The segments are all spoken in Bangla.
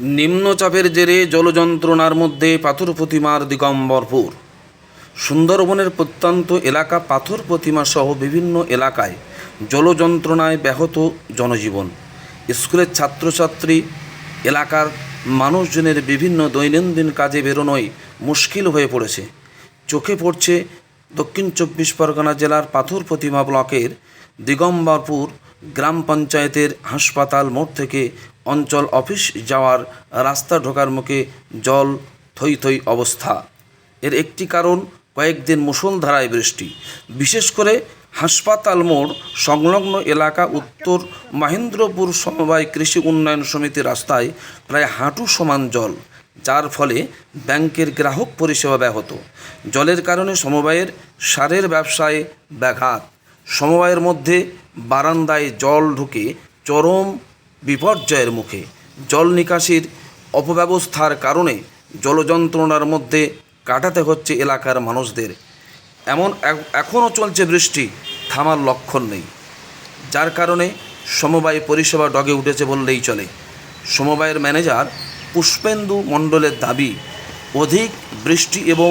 নিম্নচাপের জেরে জলযন্ত্রণার মধ্যে পাথর প্রতিমার দিগম্বরপুর। সুন্দরবনের প্রত্যন্ত এলাকা পাথর প্রতিমা সহ বিভিন্ন এলাকায় জলযন্ত্রণায় ব্যাহত জনজীবন। স্কুলের ছাত্রছাত্রী, এলাকার মানুষজনের বিভিন্ন দৈনন্দিন কাজে বেরোনোই মুশকিল হয়ে পড়েছে। চোখে পড়ছে দক্ষিণ চব্বিশ পরগনা জেলার পাথর প্রতিমা ব্লকের দিগম্বরপুর গ্রাম পঞ্চায়েতের হাসপাতাল মোড় থেকে অঞ্চল অফিস যাওয়ার রাস্তা ঢোকার মুখে জল থই থই অবস্থা। এর একটি কারণ, কয়েকদিন মুষলধারায় বৃষ্টি। বিশেষ করে হাসপাতাল মোড় সংলগ্ন এলাকা উত্তর মহেন্দ্রপুর সমবায় কৃষি উন্নয়ন সমিতি রাস্তায় প্রায় হাঁটু সমান জল, যার ফলে ব্যাংকের গ্রাহক পরিষেবা ব্যাহত। জলের কারণে সমবায়ের সারের ব্যবসায় ব্যাঘাত। সমবায়ের মধ্যে বারান্দায় জল ঢুকে চরম বিপর্যয়ের মুখে। জল নিকাশির অপব্যবস্থার কারণে জলযন্ত্রণার মধ্যে কাটাতে হচ্ছে এলাকার মানুষদের। এমন এখনও চলছে বৃষ্টি, থামার লক্ষণ নেই। যার কারণে সমবায় পরিষেবা ডগে উঠেছে বললেই চলে। সমবায়ের ম্যানেজার পুষ্পেন্দু মণ্ডলের দাবি, অধিক বৃষ্টি এবং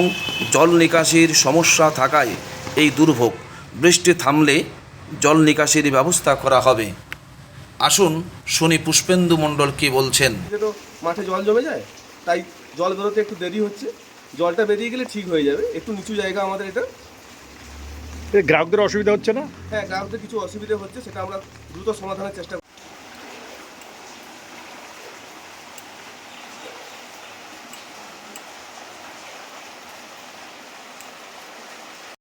জল নিকাশির সমস্যা থাকায় এই দুর্ভোগ। বৃষ্টি থামলে জল নিকাশির ব্যবস্থা করা হবে। আসুন শুনি পুষ্পেন্দু মণ্ডল কি বলছেন। যে তো মাঠে জল জমে যায় তাই জল বেরোতে একটু দেরি হচ্ছে। জলটা বেরিয়ে গেলে ঠিক হয়ে যাবে। একটু নিচু জায়গা আমাদের এটা। গ্রাহকদের অসুবিধা হচ্ছে না? হ্যাঁ গ্রাহকদের কিছু অসুবিধা হচ্ছে সেটা আমরা দ্রুত সমাধানের চেষ্টা।